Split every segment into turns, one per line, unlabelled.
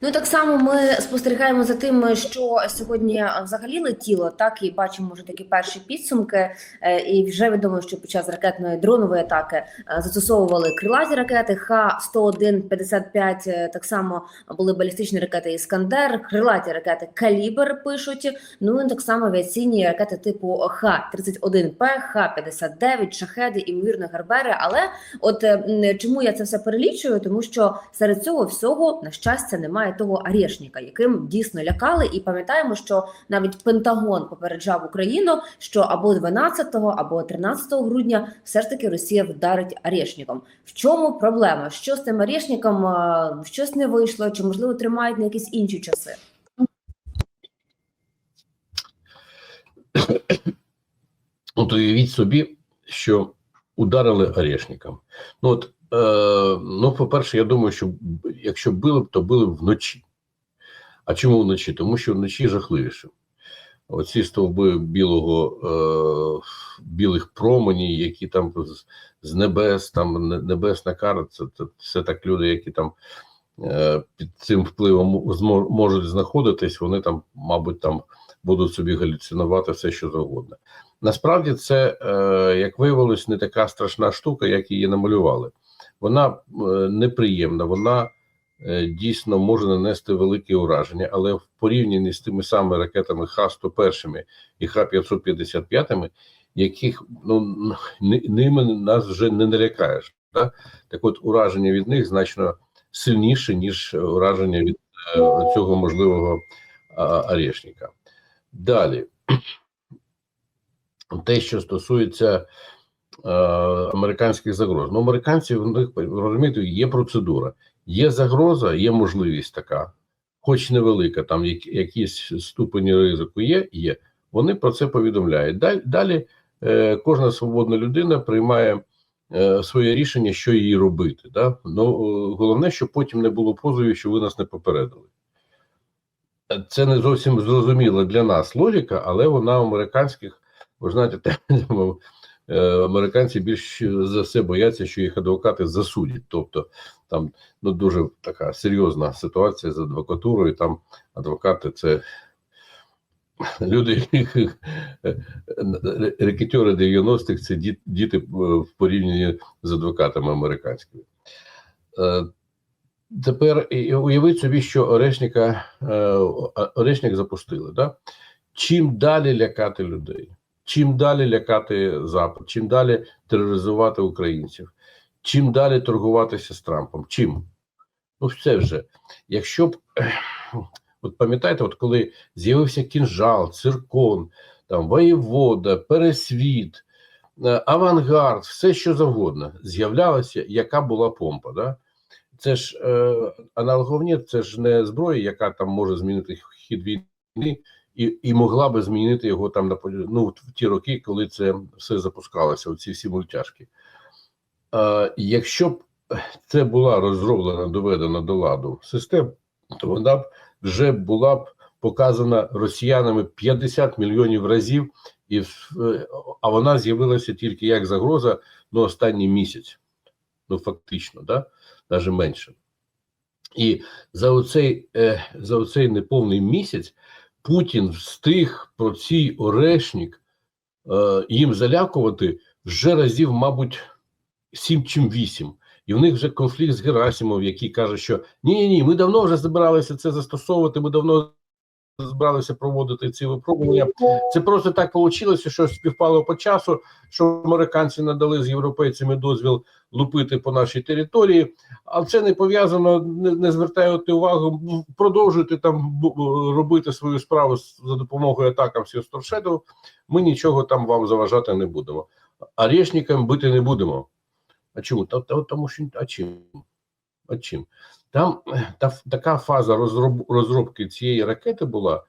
Ну так само ми спостерігаємо за тим, що сьогодні взагалі летіло, так і бачимо вже такі перші підсумки. Е, І вже відомо, що під час ракетної дронової атаки е, застосовували крилаті ракети Х-101-55, е, Так само були балістичні ракети Іскандер, крилаті ракети Калібр пишуть. Ну і так само авіаційні ракети типу Х-31П, Х-59, Шахеди, імовірно, Гербери. Але от чому я це все перелічую? Тому що серед цього всього на щастя немає того арешника, яким дійсно лякали. І пам'ятаємо, що навіть Пентагон попереджав Україну, що або 12 або 13 грудня все ж таки Росія вдарить арешником. В чому проблема? Що з тим арешником? Щось не вийшло, чи можливо тримають на якісь інші часи?
От уявіть собі, що ударили орешником. Ну, от, ну, по-перше, я думаю, що якщо били б, то били б вночі. А чому вночі? Тому що вночі жахливіше. Оці стовби білого, е, білих променів, які там з, небес, там небесна кара, це, це все так люди, які там е, під цим впливом можуть знаходитись, вони там, мабуть, там будуть собі галюцинувати все, що завгодно. Насправді, це, е, як виявилось, не така страшна штука, як її намалювали. Вона е, неприємна, вона е, дійсно може нанести велике ураження, але в порівнянні з тими самими ракетами Х-101 і Х-555, яких ну, ними нас вже не налякаєш. Да? Так от ураження від них значно сильніше, ніж ураження від е, цього можливого орешника. Далі те, що стосується американських загроз. Ну, американці в них розумієте, є процедура, є загроза, є можливість така, хоч невелика, там як, якісь ступені ризику є, є. Вони про це повідомляють. Далі, е, кожна свободна людина приймає е, своє рішення, що їй робити. Да? Ну, е, головне, щоб потім не було позовів, що ви нас не попередили. Це не зовсім зрозуміла для нас логіка, але вона американських ви знаєте, е, американці більш за все бояться, що їх адвокати засудять. Тобто там ну дуже така серйозна ситуація з адвокатурою. Там адвокати це люди, яких рекетери 90-х це діти е, в порівнянні з адвокатами американськими. Е, Тепер уявіть собі, що Орешника, е, Орешник запустили. Да? Чим далі лякати людей? Чим далі лякати Запад, чим далі тероризувати українців, чим далі торгуватися з Трампом. Чим? Ну, все вже. Якщо б от пам'ятаєте, от коли з'явився кінжал, циркон, там воєвода, пересвіт, е, авангард, все що завгодно, з'являлося, яка була помпа. Да? Це ж е, аналоговні, це ж не зброя, яка там може змінити хід війни і і могла би змінити його там на ну, в ті роки, коли це все запускалося, оці всі мультяшки. Е, якщо б це була розроблена, доведена до ладу система, то вона б вже була б показана росіянами 50 мільйонів разів, і, а вона з'явилася тільки як загроза ну, останній місяць. Ну, фактично, да? навіть менше. І за оцей, е, за оцей неповний місяць Путін встиг про цей орешник е, їм залякувати вже разів, мабуть, сім чим вісім. І в них вже конфлікт з Герасимов, який каже, що ні, ні, ми давно вже збиралися це застосовувати, ми давно збиралися проводити ці випробування. Це просто так вийшло, що співпало по часу, що американці надали з європейцями дозвіл лупити по нашій території, а це не пов'язано, не, не звертаєте увагу, ну, продовжуйте там робити свою справу за допомогою атакам Сісторшеду, ми нічого там вам заважати не будемо. Орешникам бити не будемо. А чому? Та, та, тому що а чим? А чим? Там та, така фаза розроб, розробки цієї ракети була.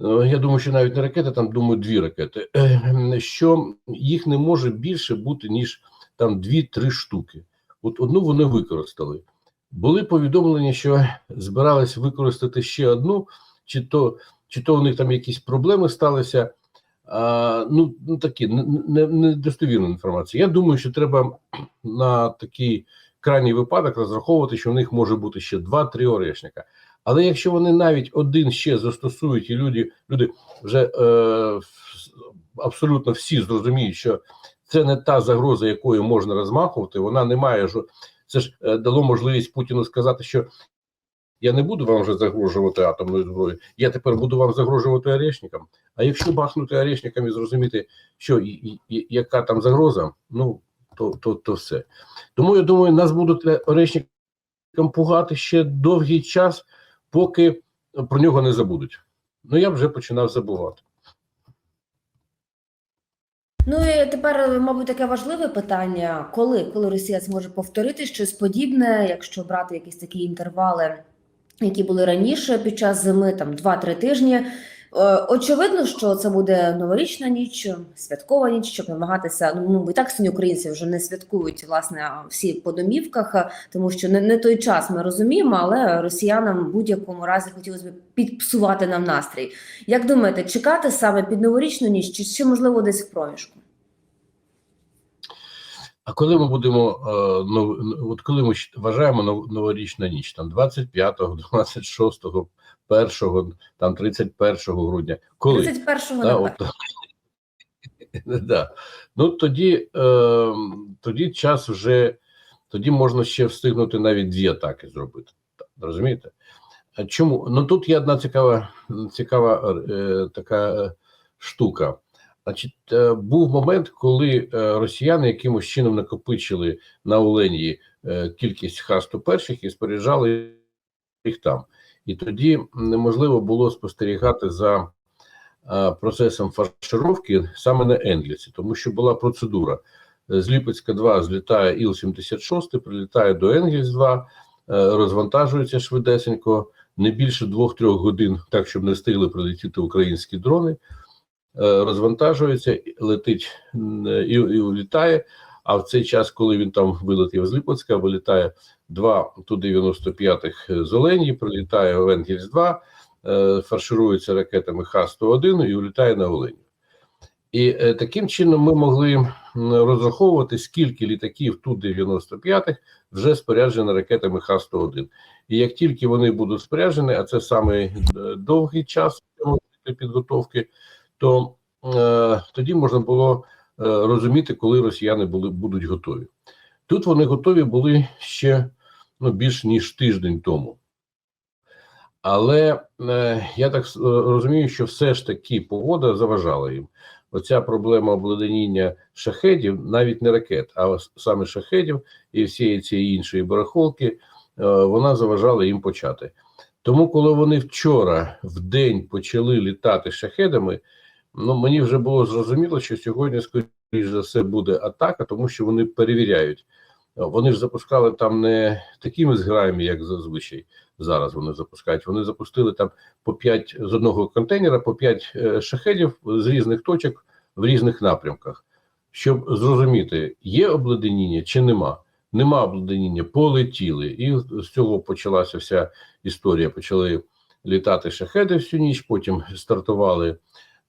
е, Я думаю, що навіть не ракети, там думаю, дві ракети. е, Що їх не може більше бути, ніж там дві-три штуки. От одну вони використали. Були повідомлення, що збирались використати ще одну, чи то, чи то у них там якісь проблеми сталися. А, ну, ну такі не- не- недостовірна інформація. Я думаю, що треба на такий крайній випадок розраховувати, що в них може бути ще 2-3 орешника. Але якщо вони навіть один ще застосують, і люди, люди вже е, абсолютно всі зрозуміють, що це не та загроза, якою можна розмахувати, вона не має жо- це ж е, дало можливість Путіну сказати, що я не буду вам вже загрожувати атомною зброєю, я тепер буду вам загрожувати орешникам. А якщо бахнути орешникам і зрозуміти, що і, і- і- яка там загроза, ну то, то, то все. Тому я думаю, нас будуть е, орешникам пугати ще довгий час, поки про нього не забудуть. Ну я вже починав забувати.
Ну і тепер, мабуть, таке важливе питання: коли, коли Росія зможе повторити щось подібне, якщо брати якісь такі інтервали, які були раніше під час зими, там 2-3 тижні. Е, Очевидно, що це буде новорічна ніч, святкова ніч, щоб намагатися. Ну ну, і так сьогодні українці вже не святкують власне всі по домівках, тому що не, не той час ми розуміємо, але росіянам в будь-якому разі хотілося б підпсувати нам настрій. Як думаєте, чекати саме під новорічну ніч, чи ще можливо десь в проміжку?
А коли ми будемо, е, нов, от коли ми вважаємо нов- новорічна ніч, там 25-го, 26-го, 1-го, там 31 грудня, коли?
31-го
Да, от, да. Ну тоді, е, тоді час вже тоді можна ще встигнути навіть дві атаки зробити. Розумієте? Чому? Ну тут є одна цікава, цікава е, така е, штука. Значить, е, був момент, коли е, росіяни якимось чином накопичили на Оленії е, кількість хасту перших і споряджали їх там. І тоді неможливо було спостерігати за процесом фаршировки саме на Енгліці, тому що була процедура. Е, З Ліпецька 2 злітає Іл-76, прилітає до Енгельс 2, е, розвантажується швидесенько, не більше 2-3 годин, так щоб не встигли прилетіти українські дрони. Е, Розвантажується, летить і, і улітає. А в цей час, коли він там вилетів з Липецька, вилітає два Ту-95 з Оленії, прилітає в Енгельс 2, е, фарширується ракетами Х-101 і улітає на Оленів. І е, таким чином ми могли розраховувати, скільки літаків ту 95-х вже споряджені ракетами Х-101. І як тільки вони будуть споряджені, а це саме е, довгий час підготовки, то е, тоді можна було е, розуміти, коли росіяни були, будуть готові. Тут вони готові були ще ну, більш ніж тиждень тому. Але е, я так е, розумію, що все ж таки погода заважала їм. Оця проблема обледеніння шахедів, навіть не ракет, а саме шахедів і всієї цієї іншої барахолки, е, вона заважала їм почати. Тому, коли вони вчора в день почали літати шахедами, ну мені вже було зрозуміло, що сьогодні, скоріш за все, буде атака, тому що вони перевіряють. Е, Вони ж запускали там не такими зграями, як зазвичай зараз вони запускають. Вони запустили там по 5 з одного контейнера, по 5 е, шахедів з різних точок в різних напрямках, щоб зрозуміти, є обледеніння чи нема. Нема обледеніння, полетіли, і з цього почалася вся історія. Почали літати шахеди всю ніч, потім стартували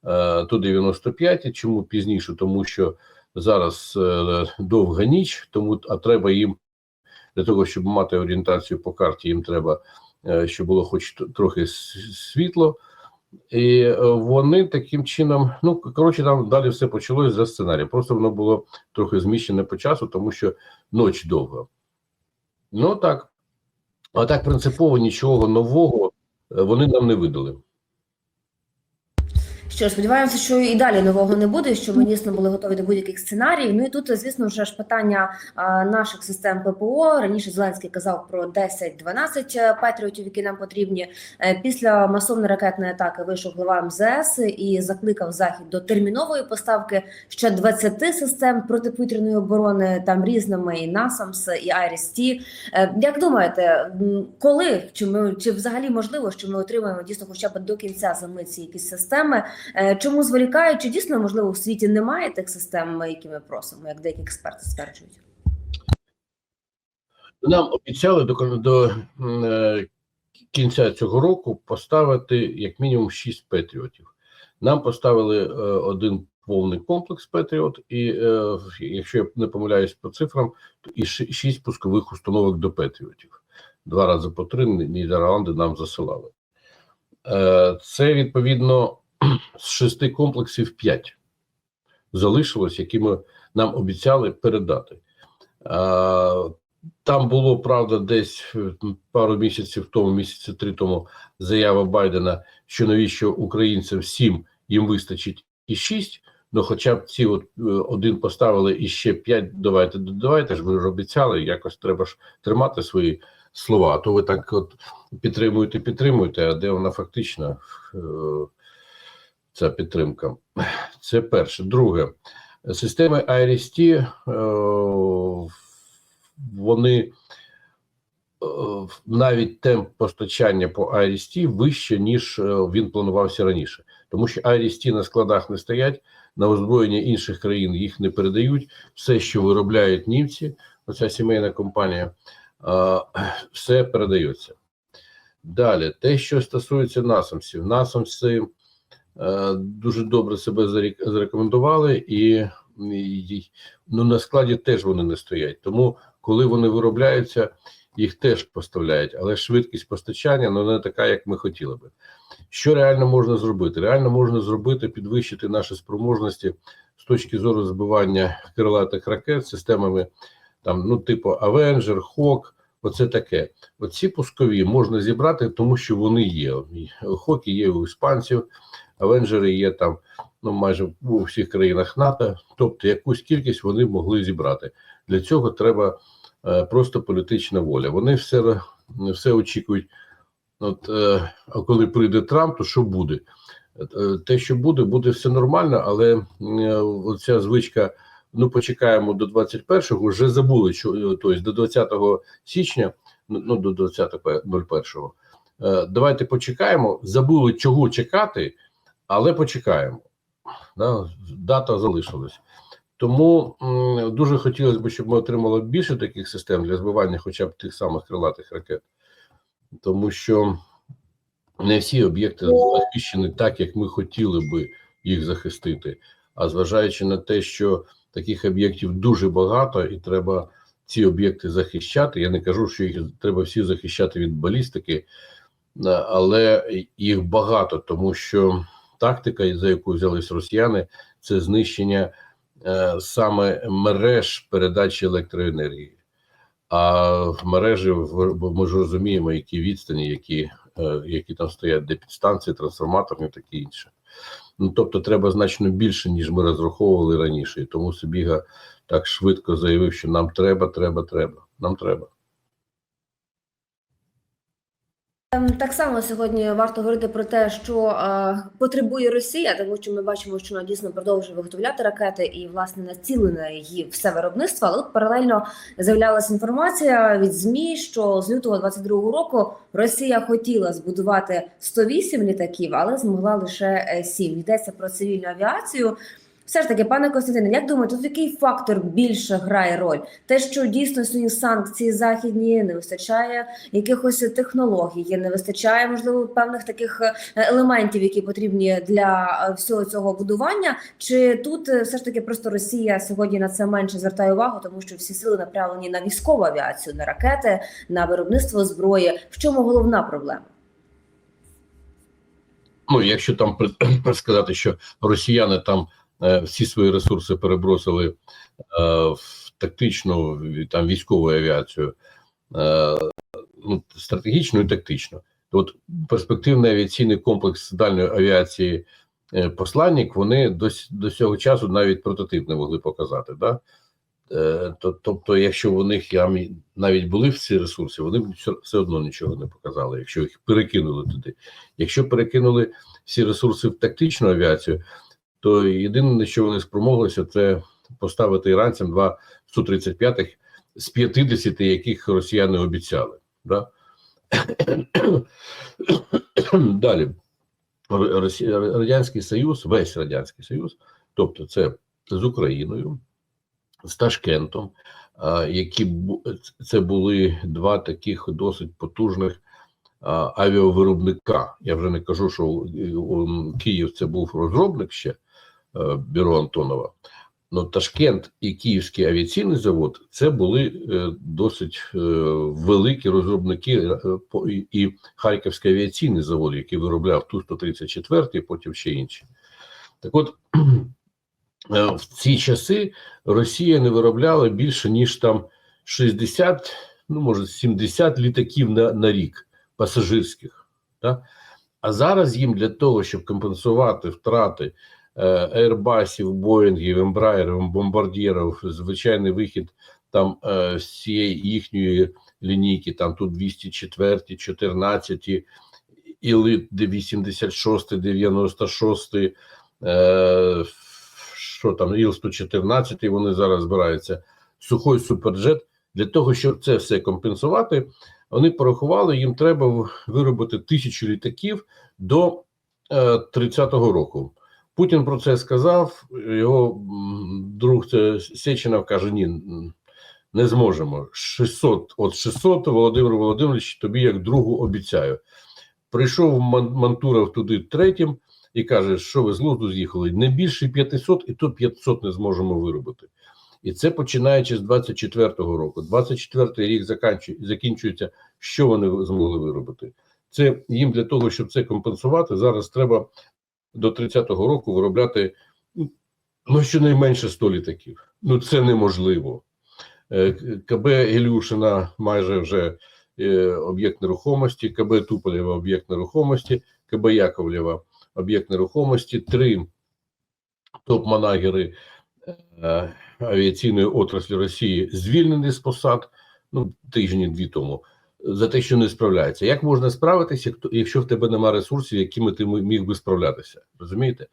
е, Ту-95. Чому пізніше? Тому що зараз е, довга ніч, тому а треба їм для того, щоб мати орієнтацію по карті, їм треба, е, щоб було хоч трохи світло. І вони таким чином, ну коротше, там далі все почалось за сценарієм. Просто воно було трохи зміщене по часу, тому що ніч довга. Ну так. А так принципово нічого нового вони нам не видали.
Що ж, сподіваємося, що і далі нового не буде, що ми дійсно були готові до будь-яких сценаріїв. Ну і тут, звісно, вже ж питання наших систем ППО. Раніше Зеленський казав про 10-12 патріотів, які нам потрібні. Е, Після масовної ракетної атаки вийшов глава МЗС і закликав захід до термінової поставки ще 20 систем протиповітряної оборони, там різними і НАСАМС, і IRIS-T. Е, Як думаєте, коли чи ми чи взагалі можливо, що ми отримаємо дійсно хоча б до кінця зими ці якісь системи? Е, Чому зволікають? Чи дійсно можливо в світі немає тих систем, які ми просимо, як деякі експерти стверджують?
Нам обіцяли до, до е, кінця цього року поставити як мінімум 6 патріотів. Нам поставили е, один повний комплекс Петріот, і якщо я не помиляюсь по цифрам, то і ши- шість пускових установок до Петріотів. Два рази по три Нідерланди нам засилали. Це відповідно з шести комплексів п'ять залишилось, які ми нам обіцяли передати. Е, там було правда десь е, пару місяців тому, місяці три тому, заява Байдена, що навіщо українцям сім їм вистачить і шість. Ну, хоча б ці от е, один поставили і ще п'ять. Давайте додавайте ж ви ж обіцяли. Якось треба ж тримати свої слова. А то ви так от підтримуєте, підтримуєте. А де вона фактично е, ця підтримка? Це перше. Друге, системи IRST, е, вони е, навіть темп постачання по IRST вище, ніж е, він планувався раніше, тому що IRST на складах не стоять, на озброєння інших країн їх не передають. Все, що виробляють німці, оця сімейна компанія, все передається. Далі, те, що стосується насамсів, насамси дуже добре себе зарекомендували, і, ну, на складі теж вони не стоять. Тому, коли вони виробляються, їх теж поставляють, але швидкість постачання ну, не така, як ми хотіли би. Що реально можна зробити? Реально можна зробити, підвищити наші спроможності з точки зору збивання крилатих ракет системами там, ну, типу Avenger, Hawk, оце таке. Оці пускові можна зібрати, тому що вони є. Хоки є у іспанців, Авенджери є там ну, майже у всіх країнах НАТО. Тобто якусь кількість вони могли зібрати. Для цього треба е, просто політична воля. Вони все, все очікують. От, е, коли прийде Трамп, то що буде? Е, Те, що буде, буде все нормально, але оця звичка. Ну, почекаємо до 21-го, вже забули, що е, тобто до 20 січня, ну ну, до 20.01. Е, Давайте почекаємо. Забули, чого чекати, але почекаємо. Да? Дата залишилась. Тому м, дуже хотілося б, щоб ми отримали більше таких систем для збивання хоча б тих самих крилатих ракет, тому що не всі об'єкти захищені так, як ми хотіли би їх захистити. А зважаючи на те, що таких об'єктів дуже багато, і треба ці об'єкти захищати. Я не кажу, що їх треба всі захищати від балістики, е, але їх багато, тому що тактика, за яку взялись росіяни, це знищення е, саме мереж передачі електроенергії. А в мережі ми ж розуміємо, які відстані, які, е, які там стоять, де підстанції, трансформаторні, таке інше. Ну тобто, треба значно більше, ніж ми розраховували раніше. І тому Сибіга так швидко заявив, що нам треба, треба, треба. Нам треба.
Так само сьогодні варто говорити про те, що е, потребує Росія, тому що ми бачимо, що вона дійсно продовжує виготовляти ракети і власне націлене її все виробництво. Але от паралельно з'являлася інформація від змі, що з лютого 22-го року Росія хотіла збудувати 108 літаків, але змогла лише 7. Йдеться про цивільну авіацію. Все ж таки, пане Костянтине, як думаєте, тут який фактор більше грає роль? Те, що дійсно сьогодні санкції західні не вистачає якихось технологій, не вистачає можливо певних таких е, елементів, які потрібні для е, всього цього будування. Чи тут е, все ж таки просто Росія сьогодні на це менше звертає увагу, тому що всі сили направлені на військову авіацію, на ракети, на виробництво зброї? В чому головна проблема?
Ну, якщо там сказати, що росіяни там всі свої ресурси перебросили е, в тактичну там військову авіацію, е, ну, стратегічну і тактичну, от перспективний авіаційний комплекс дальньої авіації е, посланник, вони до, до цього часу навіть прототип не могли показати. Да? Е, тобто, якщо у них навіть були всі ресурси, вони б все одно нічого не показали, якщо їх перекинули туди. Якщо перекинули всі ресурси в тактичну авіацію, то єдине, що вони спромоглися, це поставити іранцям два Су-35 з 50, яких росіяни обіцяли. Да? Далі. Радянський Союз, весь Радянський Союз, тобто це з Україною, з Ташкентом, які це були два таких досить потужних авіавиробника. Я вже не кажу, що у Київ це був розробник ще, бюро Антонова. Ну, Ташкент і Київський авіаційний завод це були е, досить е, великі розробники е, і, Харківський авіаційний завод, який виробляв Ту-134 і потім ще інші. Так от е, в ці часи Росія не виробляла більше ніж там 60, ну може 70 літаків на, на рік пасажирських. Да? А зараз їм для того, щоб компенсувати втрати е, Airbusів, Боїнгів, Ембраєрів, бомбардірів, звичайний вихід там е, з цієї їхньої лінійки, там тут 204, 14, Іли 86, 96, е, що там, Іл-114, вони зараз збираються, сухой суперджет. Для того, щоб це все компенсувати, вони порахували, їм треба виробити тисячу літаків до е, 30-го року. Путін про це сказав. Його друг це Сеченов каже: ні, не зможемо. 600, от 600, Володимир Володимирович, тобі як другу обіцяю. Прийшов Ман- Мантуров туди третім і каже, що ви з глузду з'їхали. Не більше 500, і то 500 не зможемо виробити. І це починаючи з 24-го року. 24-й рік закінчується. Що вони змогли виробити? Це їм для того, щоб це компенсувати, зараз треба до 30-го року виробляти ну щонайменше 100 літаків. Ну це неможливо. Е, КБ Ілюшина майже вже е, об'єкт нерухомості, КБ Туполєва об'єкт нерухомості, КБ Яковлєва об'єкт нерухомості, три топ-манагери е, авіаційної отраслі Росії звільнені з посад ну тижні дві тому за те, що не справляється. Як можна справитися, якщо в тебе немає ресурсів, якими ти міг би справлятися? Розумієте?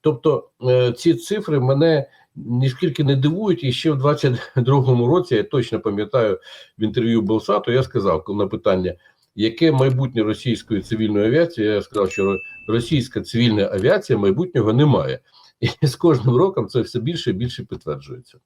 Тобто е, ці цифри мене ніскільки не дивують, і ще в 22-му році я точно пам'ятаю в інтерв'ю Белсату, я сказав на питання, яке майбутнє російської цивільної авіації, я сказав, що російська цивільна авіація майбутнього немає. І з кожним роком це все більше і більше підтверджується.